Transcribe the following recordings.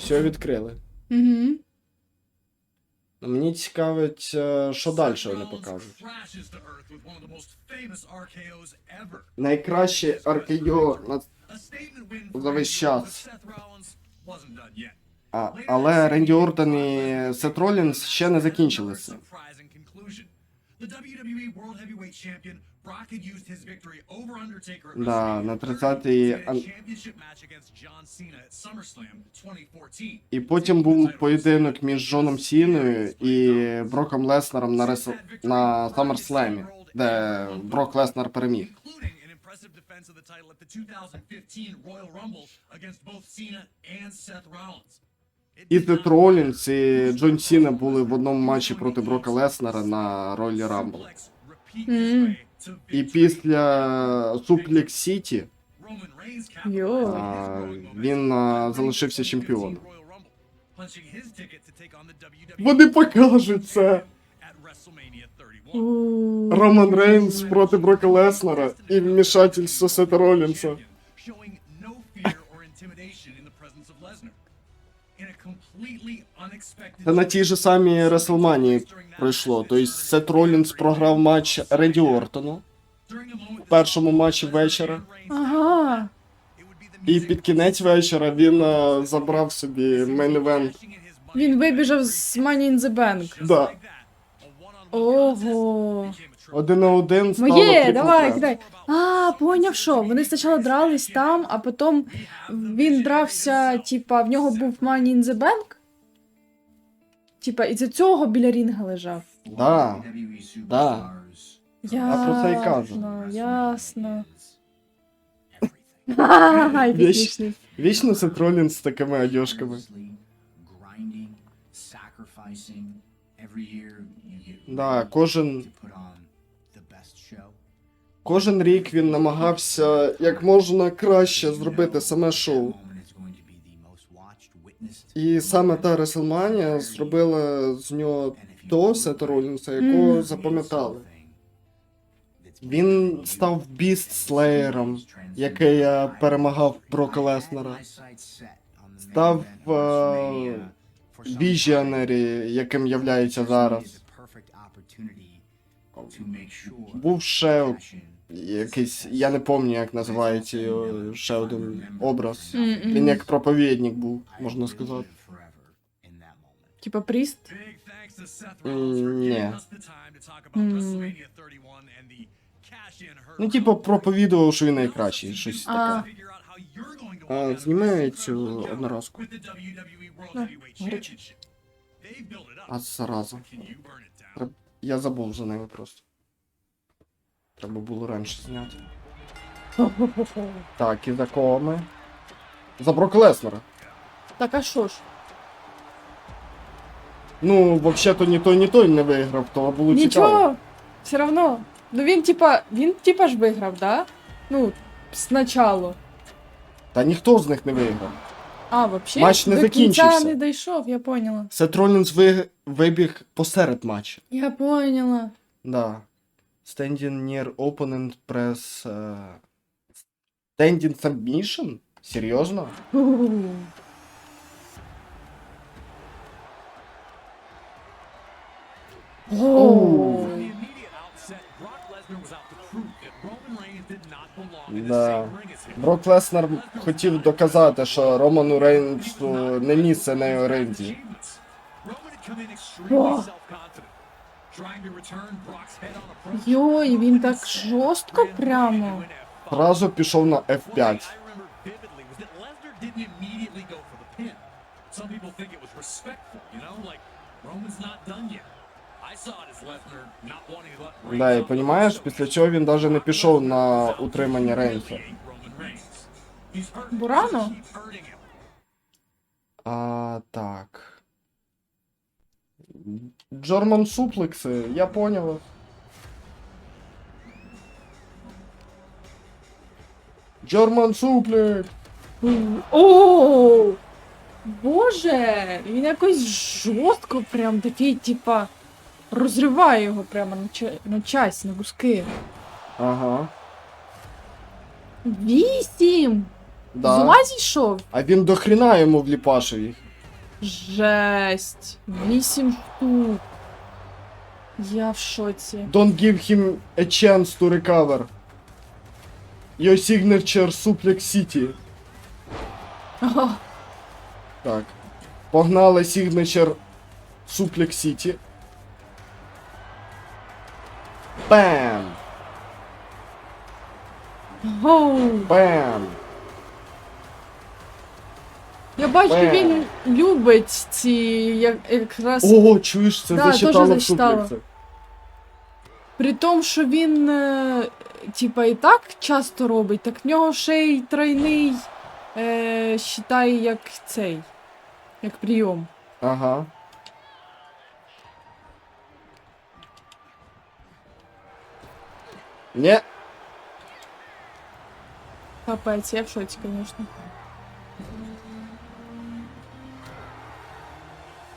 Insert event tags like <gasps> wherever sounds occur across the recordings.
Все відкрили. Угу. Ну, Мені цікавить, що далі вони покажуть. Найкраще аркейо на за весь час. А, але Ренді Ортон і Сет Ролінс ще не закінчили це. Да, на 30-й ан- І потім був поєдинок між Джоном Сіною і Броком Леснером на, Ресл... на SummerSlam, де Брок Леснер переміг. including an impressive defense of the title at the 2015 Royal Rumble against both Cena and Seth Rollins. It І Сет Ролінс і Джон Сіна були в одному матчі проти Брока Леснера на Ролі Рамбл. suplex І після Суплекс Сіті він залишився 2015 чемпіоном. Вони покажуть це. at WrestleMania 31. У. Роман Рейнс проти Брока Леснера і вмішательство Сета unexpected Це на тій же самій Реслманії пройшло. Тобто Сет Ролінс програв матч Ренді Ортону в першому матчі вечора. Ага. І під кінець вечора він е, забрав собі мейн-івент. Він вибіжав з Money in the Bank. Да. Ого. Один на один стало Моє, трипл давай, трет. кидай. А, поняв, що вони спочатку дрались там, а потім він дрався, типа, в нього був Money in the Bank. Типа, і за цього біля рінга лежав. Да. Да. Ясно, про це й кажу. ясно. Ха-ха-ха, Вічно Сет Ролінс з такими одежками. Да, кожен, кожен рік він намагався як можна краще зробити саме шоу. І саме та Реслманія зробила з нього того Сета Ролінса, якого запам'ятали. Він став біст слеєром, який е, перемагав Брока Леснера. Став е, віжіонері, яким являється зараз. Був ще якийсь, я не пам'ятаю, як називається його ще один образ. Мгм. Він як проповідник був, можна сказати. Типа Пріст. Big thanks to Seth Mm, Rollins for giving yeah. us the time to talk about Mm. WrestleMania 31 and the cash-in Hurt Ну, типу, проповідував, що він найкращий, щось А. таке. А, this цю одноразку. Ну. А зараза. Треб- Я забув за ними просто. Треба було раніше зняти. <laughs> Так, і за кого ми? За Брока Леснера. Так, а що ж? Ну, взагалі-то ні той, ні той не виграв, то було цікаво. Нічого, все одно. Ну він типа, він типа ж виграв, да? Ну, спочатку. Та ніхто з них не виграв. А, вообще? Матч не До кінця закінчився. не дійшов, я поняла. Сет Ролінс ви... вибіг посеред матчу. Я поняла. Да. Standing near opponent press... е, Standing submission? Серйозно? The Да. Брок Леснер хотів доказати, що Роману Рейнсу не місце на його ринзі. Йой, він так жорстко прямо. Зразу пішов на F5. One thing I remember vividly was that Lesnar didn't immediately go for the pin. Some people think it was respectful, you know, like Roman's not done yet. Да, і hook. після цього він навіть не пішов на утримання Рейнса. Бурано? А, так. Джорман суплекси, я поняла. Джорман суплекс! О! Боже! Він якось жорстко прям такий, типа, розриває його прямо на, ча- на часть, на куски. Ага. Вісім! Да. зійшов? А він до хріна йому вліпашив їх. Жесть. Вісім штук. Я в шоці. Don't give him a chance to recover. Your signature suplex city. О, Так. Погнали signature suplex city. Бам! гоу. Бам! Я бачу, Бе. він любить ці як, якраз. Ого, чуєш, це Да, зачитало в суплексах. При тому, що він, е, типа, і так часто робить, так в нього ще й тройний е, считай, як цей. Як прийом. Ага. Не, Капець, я в шоці, звісно.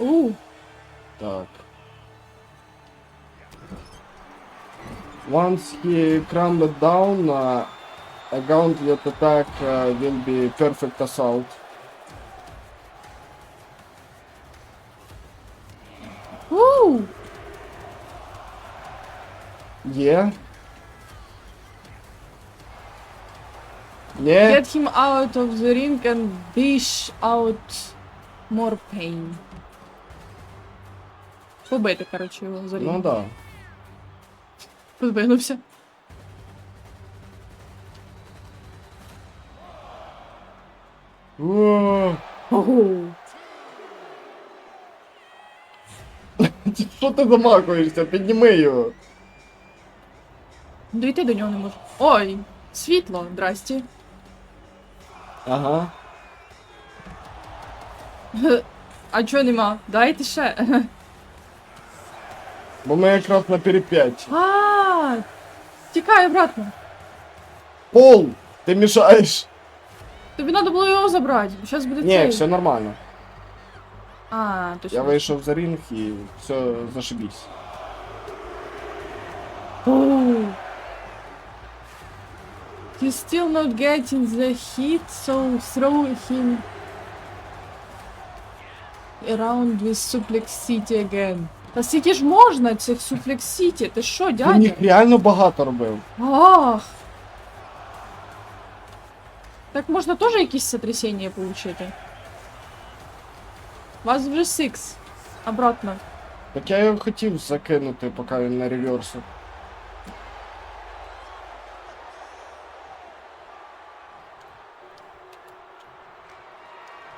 Ooh, так. Once he crumbled down, uh, a gauntlet attack uh, will be perfect assault. Ooh. Yeah. Yeah. Get him out of the ring and dish out more pain. Побити, коротше, його за Ну да. Подвинувся. О, Ого. <laughs> Що ти замахуєшся? Підніми його. Дойти до нього не можу. Ой, світло, здрасті. Ага. А чого нема? Дайте ще. Бо ми якраз на переп'ятті. А, тікай обратно. Пол! Ти мішаєш. Тобі треба було його забрати. Зараз буде Ні, цей. все нормально. А, точно. Я вийшов за ринг і все зашибісь. Oh. He's still not getting the hit, so throw him around with Suplex City again. Та скільки ж можна цих Suplex City? Ти що, Він дядя? їх реально багато робив. Ах! Так можна теж якісь сотрясіння отримати? Вас вже сикс. Обратно. Так я його хотів закинути, поки він на реверсу.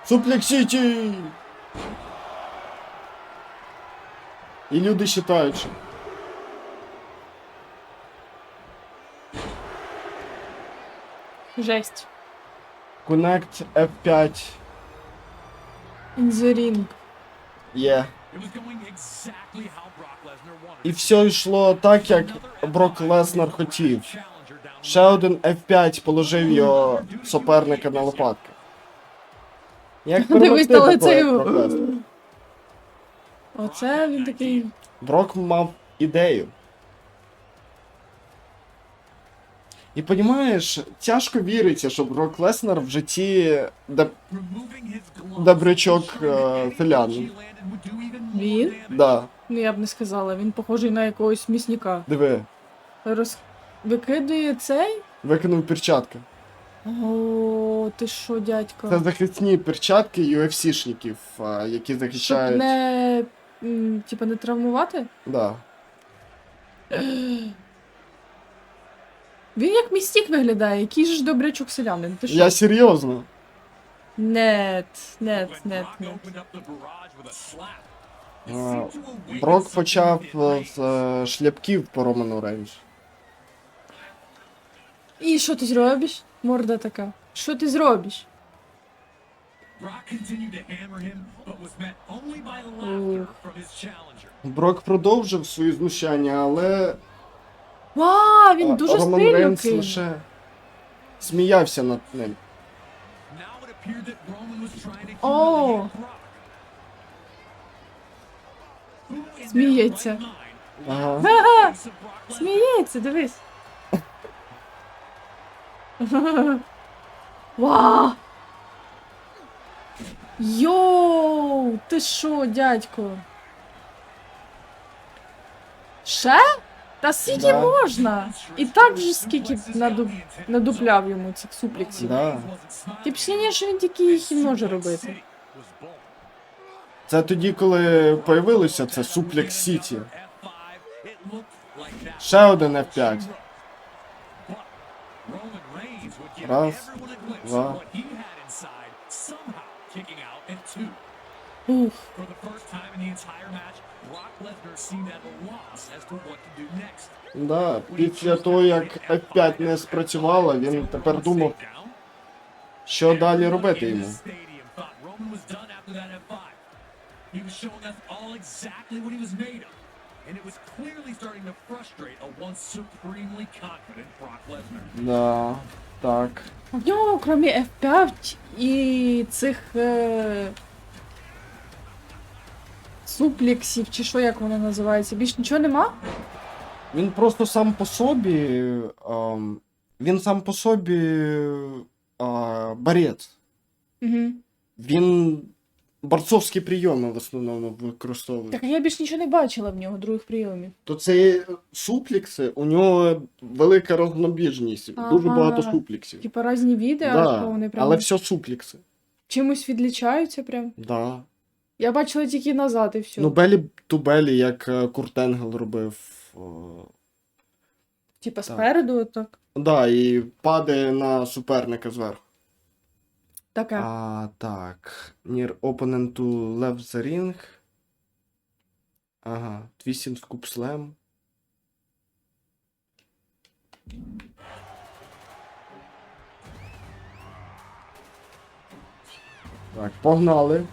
Суплексіті! І люди вважають, що Жесть. Connect F5 In the ring. wanted. І все йшло так, як Брок Леснар хотів. Ще один F5 положив його суперника на лопатки. Як Дивись перемогти такого, лице як його. Брок Леснар? Оце він такий. Брок мав ідею. І понімаєш, тяжко віриться, що Брок Леснар в житті removing добрячок е, селян. Він? Да, Ну я б не сказала, він похожий на якогось місника. диви, Роз... Викидує цей? викинув перчатки. О, ти що, дядько? Це захисні перчатки UFC-шників, е, які Щоб захищають. не. М, Типа не травмувати? Да. <gasps> Він як містік виглядає, який же ж добрячок селянин. Ти що? Я серйозно. Нет, нет, нет, нет. Брок почав in е, з е, шляпків по Роману Рейндж. І що ти зробиш? Морда така. Що ти зробиш? Брок продовжив свої знущання, але Ва, він дуже Роман Рейнс кинув. лише сміявся над ним. Who Сміється. Ага. Ха-ха! Сміється, дивись. <laughs> Ва! Йоу, ти що, дядько? Ще? Та скільки Да. можна? І так вже скільки наду... надупляв йому цих суплексів. Да. Ти б що він тільки їх і може робити. Це тоді, коли появилося це Suplex City. Ще один F5. Раз, два. Ух, For the first time in the entire match, Brock Lesnar seemed at a loss as to what to do next. Да, після того, як F5 не спрацювала, він тепер думав, що далі робити йому. He was showing us all exactly what he was made of. And it was clearly starting to frustrate a once supremely confident Brock Lesnar. Да, так. в нього, крім F5 і цих е... суплексів, чи що як воно називається, більш нічого нема? Він просто сам по собі. ем, він сам по собі. А, борець. Угу. Він борцовські прийоми в основному використовує. Так а я більш нічого не бачила в нього других прийомів. То це суплікси, у нього велика рознобіжність, дуже багато супліксів. Типа різні відео, Да, вони прям але все суплікси. чимось відлічаються прям. Да. Я бачила тільки назад і все. Ну, белі ту белі, як е, Курт Енгел робив. о, Типа спереду так. Да, і падає на суперника зверху. Таке. А, так. Near opponent to left the ring. Ага. Twisting Scoop Slam. Так, погнали.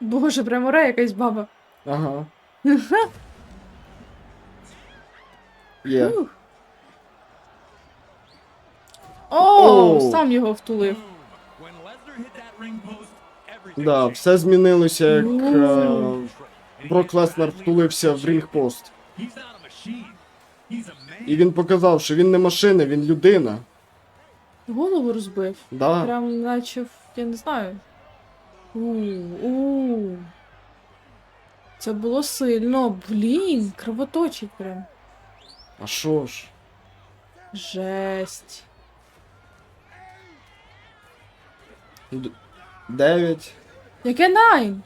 Боже, прям оре якась баба. Ага. <laughs> Є. О, сам його втулив. Да, все змінилося, як е, Брок Леснер втулився в рінг-пост. A man. І він показав, що він не машина, він людина. Голову розбив. Да. Прям наче, я не знаю. У, у. Це було сильно. Блін, кровоточить прям. А що ж? Жесть. Д- Дев'ять. Яке найн?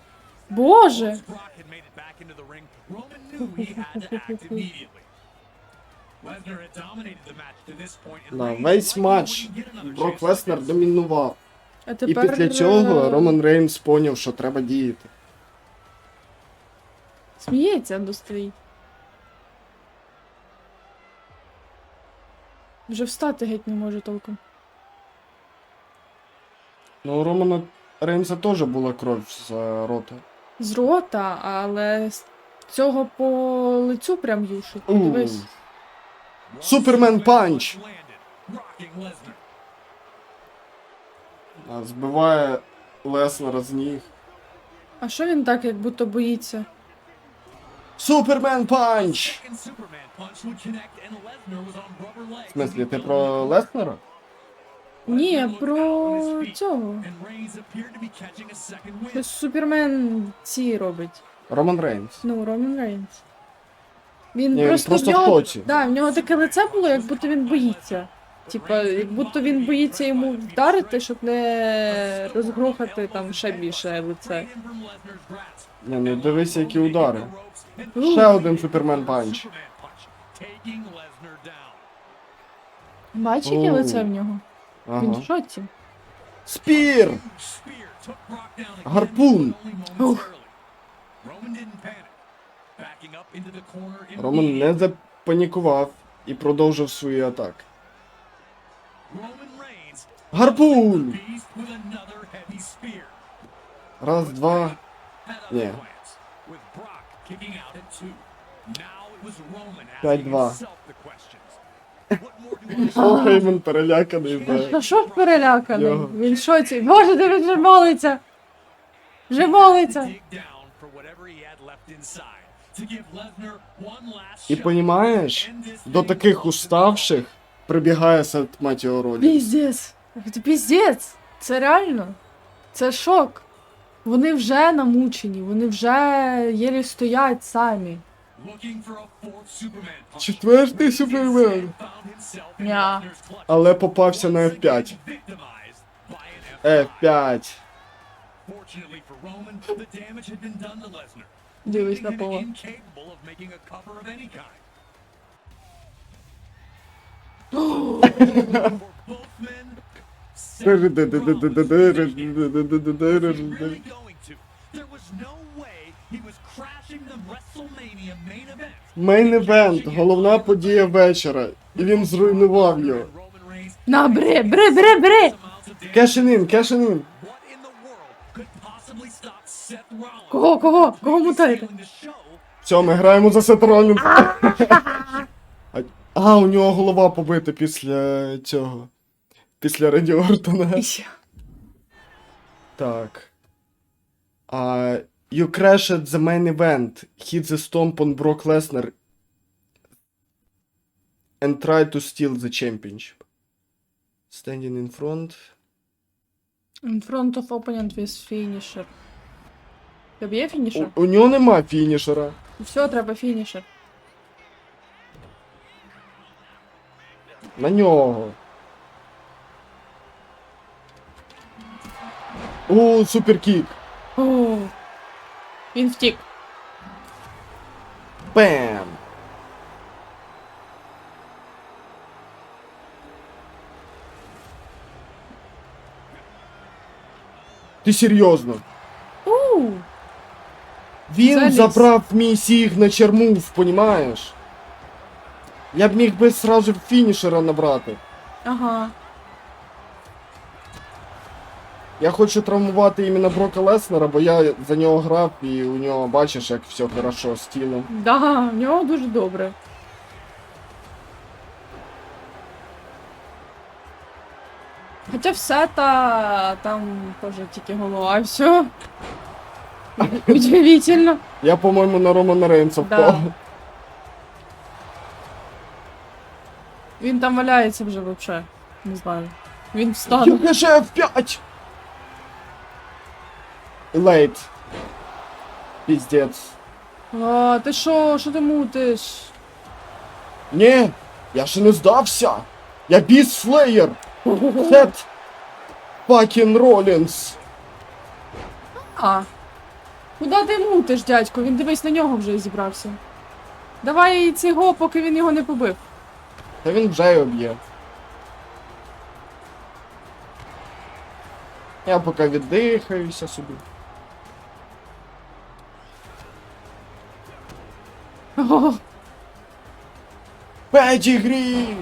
Боже. Brock had made it back into the ring. Roman knew he had to act immediately. Reigns весь матч Брок Леснер домінував. А І після цього Роман Рейнс поняв, що треба діяти. Сміється стоїть. Вже встати геть не може толком. Ну, у Романа Рейнса теж була кров з е, рота. З рота, але з цього по лицю прям юшить. У. Супермен панч! А, Збиває Леснера з ніг. А що він так, як будто боїться? Супермен панч! В смислі, ти про Леснера? Ні, про цього. Щось Супермен ці робить. Роман Рейнс. Ну, Роман Рейнс. Він Ні, просто, просто в в нього, шоці. Да, в нього таке лице було, як будто він боїться. Типа, як будто він боїться йому вдарити, щоб не розгрохати там ще більше лице. Ні, ну дивися, які удари. And Ще один Супермен панч. Бачиш, яке Оу. лице в нього? Він Ага. в шоці. Спір! Гарпун! Roman didn't panic. Роман не запанікував і продовжив свої атаки. Гарпун! Раз, два. I Слухай, він переляканий. Та що переляканий? Його. Він шоці. Боже, де він вже молиться. Вже молиться. І понімаєш, до таких уставших Прибігає Сет Матіо Ролі. Піздець. Це піздець. Це реально. Це шок. Вони вже намучені, вони вже єлі стоять самі. Четвертий супермен. Clutch. Але попався на F5. Victimized by an F5. F5. Fortunately for Roman, the damage had been done to Lesnar. Дивись на event. Мейн евент, головна подія вечора. І він зруйнував його. На, бре, бре, бре, бре! Кешенін, кешенін. Кого, кого? Кого show Все, ми граємо за Сет А- А, у нього голова побита після цього. Після Реді Ортона. Так. А, you crashed the main event. Hit the stomp on Brock Lesnar. And tried to steal the championship. Standing in front. In front of opponent with finisher. Тобі є фінішер? У, у нього нема фінішера. Все, треба фінішер. На нього. О, суперкік. О, він втік. Бам! Ти серйозно? У, Він Заліз. забрав мій сігначер мув, понімаєш? Я б міг би сразу фінішера набрати. ага. Я хочу травмувати іменно Брока Леснера, бо я за нього грав і у нього бачиш, як все хорошо з тілом. Да, в нього дуже добре. Хоча все та там теж тільки голова, і все. <laughs> Удивительно. Я, по-моєму, на Романа Рейнса Да. впав. Він там валяється вже вообще. Не знаю. Він встане. ЮГШ F5! Лейт. Піздець. А, ти що, що ти мутиш? Ні, я ще не здався. Я біс Слеєр. Сет Факін Ролінс. А. Куда ти мутиш, дядько? Він дивись на нього вже зібрався. Давай цього, поки він його не побив. Та він вже його б'є. Я поки віддихаюся собі. О, Педігрі!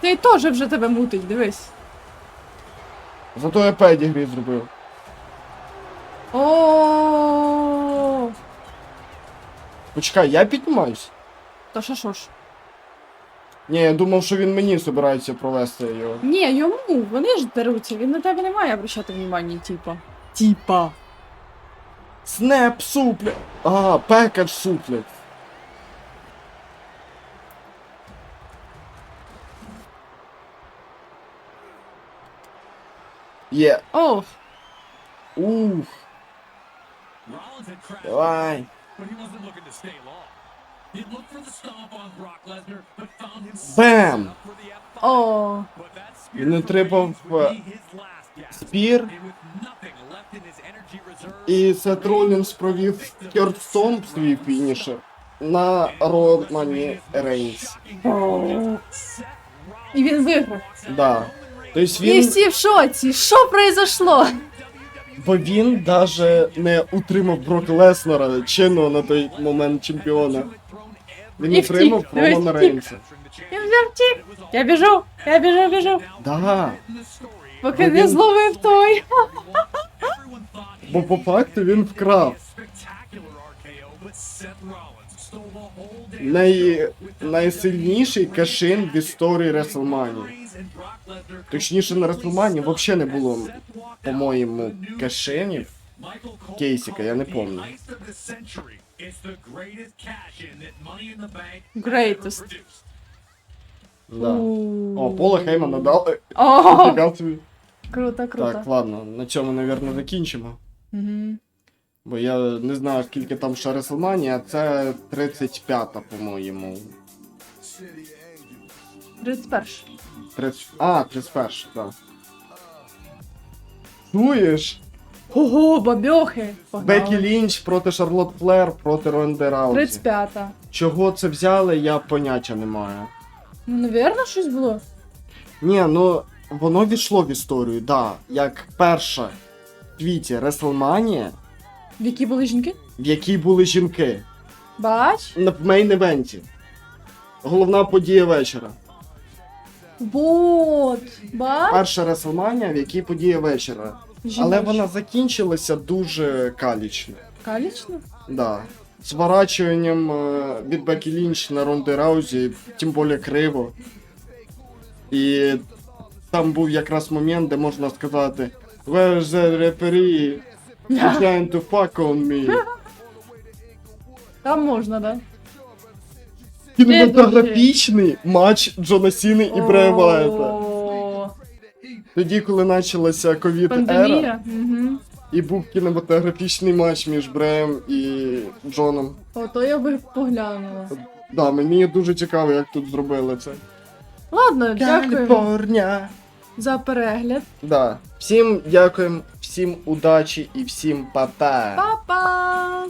ти теж вже тебе мутить, дивись. Зато я педігрі зробив. О, Почекай, я піднімаюсь? Та що що ж? Ні, я думав, що він мені збирається провести його. Ні, йому, вони ж деруться, він на тебе не має обращати внимання, типа. Типа. Снеп супле. А, пекедж супле. Є. О, Ух, Rollins had crashed, давай. But he wasn't looking to stay long. He looked for the stomp on Brock Lesnar, but found himself Bam! set up for the F5. о. But that spear Він отримав would е, be his last gasp. спір, і Сет Ролінс провів Кертстомп свій фінішер на Романі Рейнс. І він виграв. Да. Тобто він... І всі в шоці. Що произошло? Бо він даже не утримав Брок Леснера, чинного на той момент чемпіона. Він І втік. утримав Дивись, Романа втік. Рейнса. Він вже втік. Я біжу, я біжу, біжу. Да. Поки не він- зловив той. Бо по факту він вкрав най... найсильніший кашин в історії Реслманії. Точніше, на Реслманії взагалі не було, по-моєму, кашинів. Кейсика, я не помню. Greatest. Да. О, Пола Хеймана дали. О, круто, круто. Так, ладно, на цьому, мабуть, закінчимо. Угу. Бо я не знаю, скільки там ще Реслманії, а це 35-та, по-моєму. 31. 30... А, 31, так. Чуєш? Ого, бабьохи. Погнали. Бекі Лінч проти Шарлот Флер проти Ронди Раузі. 35-та. Чого це взяли, я поняття не маю. Ну, навірно, щось було. Ні, ну воно війшло в історію, да. Як перша в світі Реслманія, В які були жінки? в якій були жінки. Бач? На мейн-івенті. Головна подія вечора. Вот. Бач? Перша Реслманія, в якій подія вечора. Але Жіноча. вона закінчилася дуже калічно. Калічно? Да. Зворачуванням е, від Бекі Лінч на Ронди Раузі, тим більше криво. І там був якраз момент, де можна сказати Where's the referee? He's trying to fuck on me. Там можна, да? Кінематографічний матч Джона Сіни і Брея Вайта. Тоді, коли почалася ковід ера, Угу. і був кінематографічний матч між Бреєм і Джоном. Ото я би поглянула. Да, мені дуже цікаво, як тут зробили це. Ладно, дякую Каліфорнія. за перегляд. Да. Всім дякуємо, всім удачі і всім па-па. Па-па!